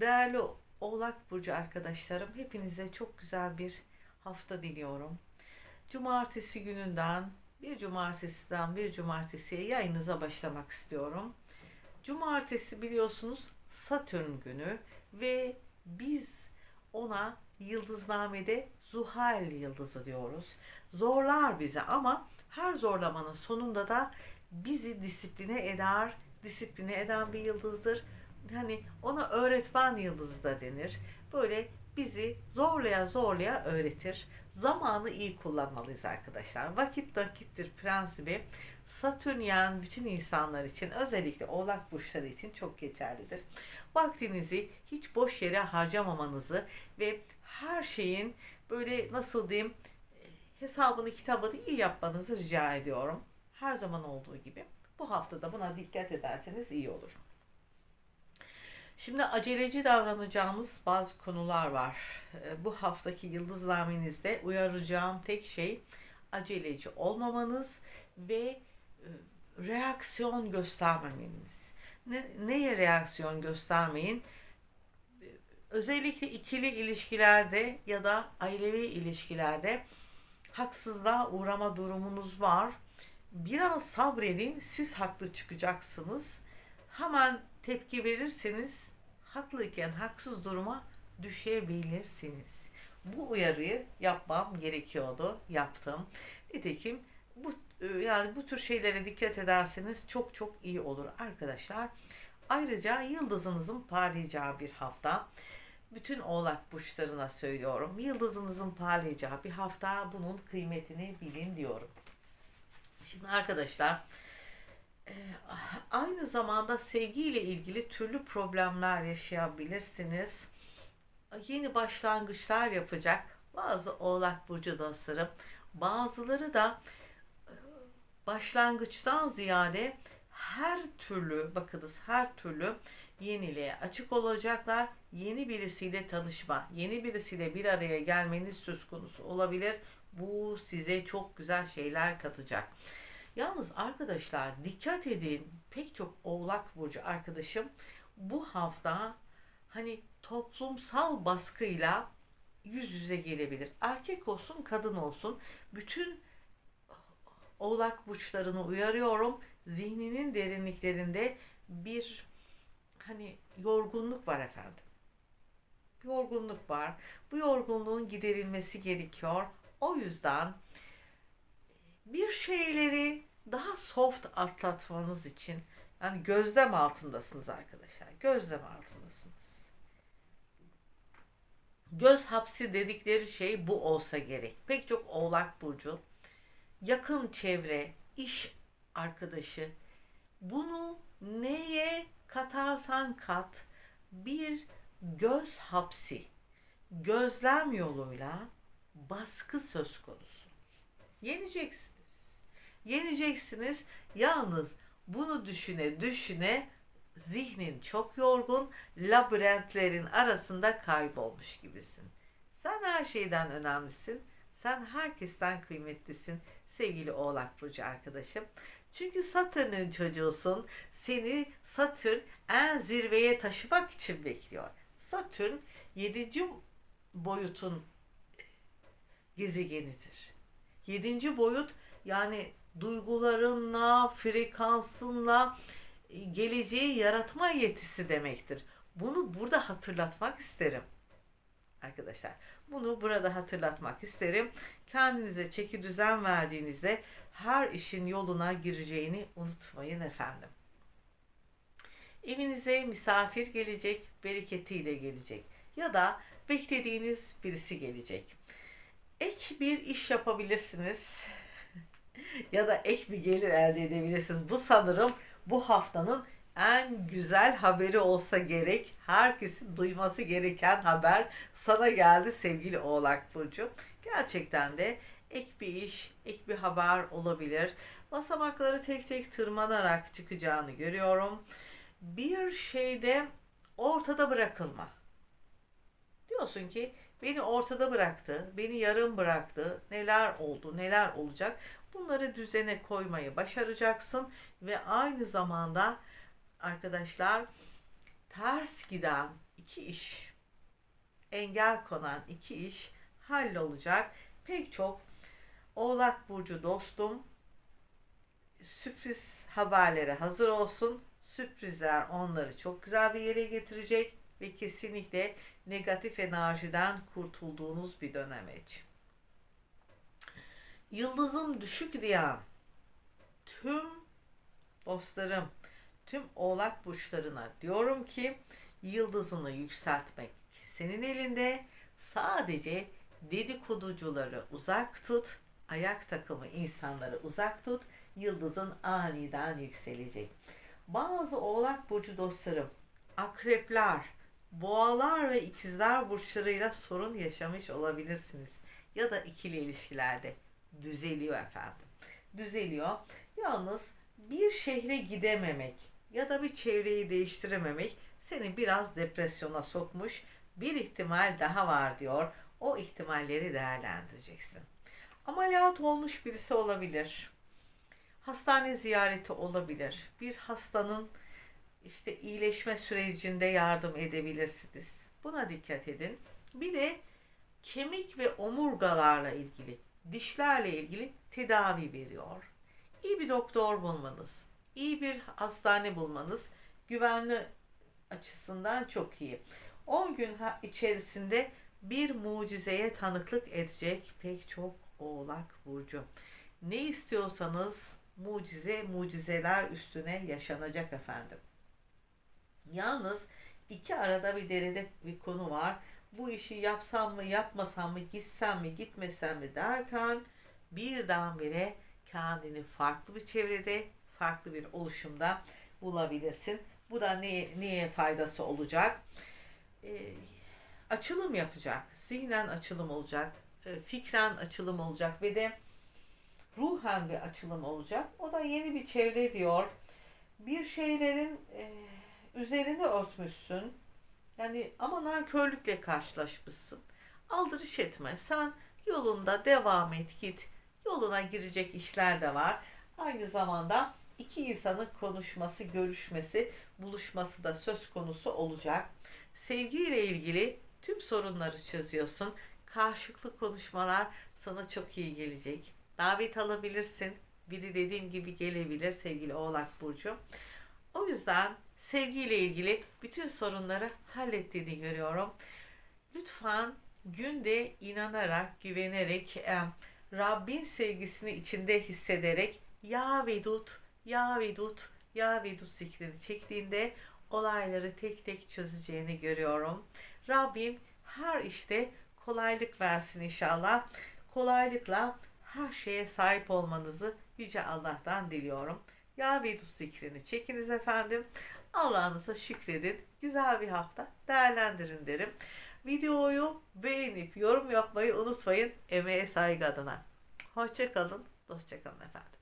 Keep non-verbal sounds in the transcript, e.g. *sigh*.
Değerli Oğlak Burcu arkadaşlarım, hepinize çok güzel bir hafta diliyorum. Cumartesi gününden, bir cumartesiden bir cumartesiye yayınıza başlamak istiyorum. Cumartesi biliyorsunuz Satürn günü ve biz ona yıldıznamede Zuhal yıldızı diyoruz. Zorlar bizi ama her zorlamanın sonunda da bizi disipline eder, disipline eden bir yıldızdır. Hani ona öğretmen yıldızı da denir. Böyle bizi zorlaya zorlaya öğretir. Zamanı iyi kullanmalıyız arkadaşlar. Vakit nakittir prensibi Satürn yani bütün insanlar için özellikle oğlak burçları için çok geçerlidir. Vaktinizi hiç boş yere harcamamanızı ve her şeyin böyle nasıl diyeyim hesabını kitabını iyi yapmanızı rica ediyorum. Her zaman olduğu gibi. Bu haftada buna dikkat ederseniz iyi olur. Şimdi aceleci davranacağımız bazı konular var. Ee, Bu haftaki yıldıznamenizde uyaracağım tek şey aceleci olmamanız ve e, reaksiyon göstermemeniz. Ne, neye reaksiyon göstermeyin? Ee, Özellikle ikili ilişkilerde ya da ailevi ilişkilerde haksızlığa uğrama durumunuz var. Biraz sabredin, siz haklı çıkacaksınız. Hemen tepki verirseniz haklıyken haksız duruma düşebilirsiniz. Bu uyarıyı yapmam gerekiyordu, yaptım. Nitekim bu e, yani bu tür şeylere dikkat ederseniz çok çok iyi olur arkadaşlar. Ayrıca yıldızınızın parlayacağı bir hafta. Bütün oğlak burçlarına söylüyorum. Yıldızınızın parlayacağı bir hafta bunun kıymetini bilin diyorum. Şimdi arkadaşlar aynı zamanda sevgiyle ilgili türlü problemler yaşayabilirsiniz. Yeni başlangıçlar yapacak bazı oğlak burcu dostlarım. Bazıları da başlangıçtan ziyade her türlü bakınız her türlü yeniliğe açık olacaklar. Yeni birisiyle tanışma, yeni birisiyle bir araya gelmeniz söz konusu olabilir. Bu size çok güzel şeyler katacak. Yalnız arkadaşlar dikkat edin pek çok oğlak burcu arkadaşım bu hafta hani toplumsal baskıyla yüz yüze gelebilir. Erkek olsun kadın olsun bütün oğlak burçlarını uyarıyorum. Zihninin derinliklerinde bir hani yorgunluk var efendim. Yorgunluk var. Bu yorgunluğun giderilmesi gerekiyor. O yüzden bir şeyleri soft atlatmanız için yani gözlem altındasınız arkadaşlar. Gözlem altındasınız. Göz hapsi dedikleri şey bu olsa gerek. Pek çok oğlak burcu, yakın çevre, iş arkadaşı bunu neye katarsan kat bir göz hapsi, gözlem yoluyla baskı söz konusu. Yeneceksiniz. Yeneceksiniz. Yalnız bunu düşüne düşüne zihnin çok yorgun, labirentlerin arasında kaybolmuş gibisin. Sen her şeyden önemlisin. Sen herkesten kıymetlisin sevgili Oğlak Burcu arkadaşım. Çünkü Satürn'ün çocuğusun. Seni Satürn en zirveye taşımak için bekliyor. Satürn 7. boyutun gezegenidir. 7. boyut yani duygularınla, frekansınla e, geleceği yaratma yetisi demektir. Bunu burada hatırlatmak isterim. Arkadaşlar bunu burada hatırlatmak isterim. Kendinize çeki düzen verdiğinizde her işin yoluna gireceğini unutmayın efendim. Evinize misafir gelecek, bereketiyle gelecek ya da beklediğiniz birisi gelecek. Ek bir iş yapabilirsiniz *laughs* ya da ek bir gelir elde edebilirsiniz. Bu sanırım bu haftanın en güzel haberi olsa gerek. Herkesin duyması gereken haber sana geldi sevgili Oğlak Burcu. Gerçekten de ek bir iş, ek bir haber olabilir. Basamakları tek tek tırmanarak çıkacağını görüyorum. Bir şeyde ortada bırakılma. Diyorsun ki beni ortada bıraktı, beni yarım bıraktı, neler oldu, neler olacak. Bunları düzene koymayı başaracaksın ve aynı zamanda arkadaşlar ters giden iki iş, engel konan iki iş hallolacak. Pek çok Oğlak Burcu dostum sürpriz haberlere hazır olsun. Sürprizler onları çok güzel bir yere getirecek ve kesinlikle negatif enerjiden kurtulduğunuz bir dönemeç. Yıldızım düşük diyen tüm dostlarım, tüm oğlak burçlarına diyorum ki yıldızını yükseltmek senin elinde. Sadece dedikoducuları uzak tut, ayak takımı insanları uzak tut. Yıldızın aniden yükselecek. Bazı oğlak burcu dostlarım, akrepler, boğalar ve ikizler burçlarıyla sorun yaşamış olabilirsiniz. Ya da ikili ilişkilerde düzeliyor efendim. Düzeliyor. Yalnız bir şehre gidememek ya da bir çevreyi değiştirememek seni biraz depresyona sokmuş. Bir ihtimal daha var diyor. O ihtimalleri değerlendireceksin. Ameliyat olmuş birisi olabilir. Hastane ziyareti olabilir. Bir hastanın işte iyileşme sürecinde yardım edebilirsiniz. Buna dikkat edin. Bir de kemik ve omurgalarla ilgili, dişlerle ilgili tedavi veriyor. İyi bir doktor bulmanız, iyi bir hastane bulmanız güvenli açısından çok iyi. 10 gün içerisinde bir mucizeye tanıklık edecek pek çok oğlak burcu. Ne istiyorsanız mucize mucizeler üstüne yaşanacak efendim. Yalnız iki arada bir derede bir konu var. Bu işi yapsam mı yapmasam mı gitsem mi gitmesem mi derken birdenbire kendini farklı bir çevrede farklı bir oluşumda bulabilirsin. Bu da neye, neye faydası olacak? Ee, açılım yapacak. Zihnen açılım olacak. E, fikren açılım olacak ve de ruhen bir açılım olacak. O da yeni bir çevre diyor. Bir şeylerin e, üzerini örtmüşsün. Yani ama nankörlükle karşılaşmışsın. Aldırış etme. Sen yolunda devam et git. Yoluna girecek işler de var. Aynı zamanda iki insanın konuşması, görüşmesi, buluşması da söz konusu olacak. Sevgiyle ilgili tüm sorunları çözüyorsun. Karşılıklı konuşmalar sana çok iyi gelecek. Davet alabilirsin. Biri dediğim gibi gelebilir sevgili Oğlak Burcu. O yüzden sevgiyle ilgili bütün sorunları hallettiğini görüyorum. Lütfen günde inanarak, güvenerek, Rabbin sevgisini içinde hissederek Ya Vedut, Ya Vedut, Ya Vedut zikrini çektiğinde olayları tek tek çözeceğini görüyorum. Rabbim her işte kolaylık versin inşallah. Kolaylıkla her şeye sahip olmanızı Yüce Allah'tan diliyorum. Ya Vedus zikrini çekiniz efendim. Allah'ınıza şükredin. Güzel bir hafta değerlendirin derim. Videoyu beğenip yorum yapmayı unutmayın. Emeğe saygı adına. Hoşçakalın. Hoşçakalın efendim.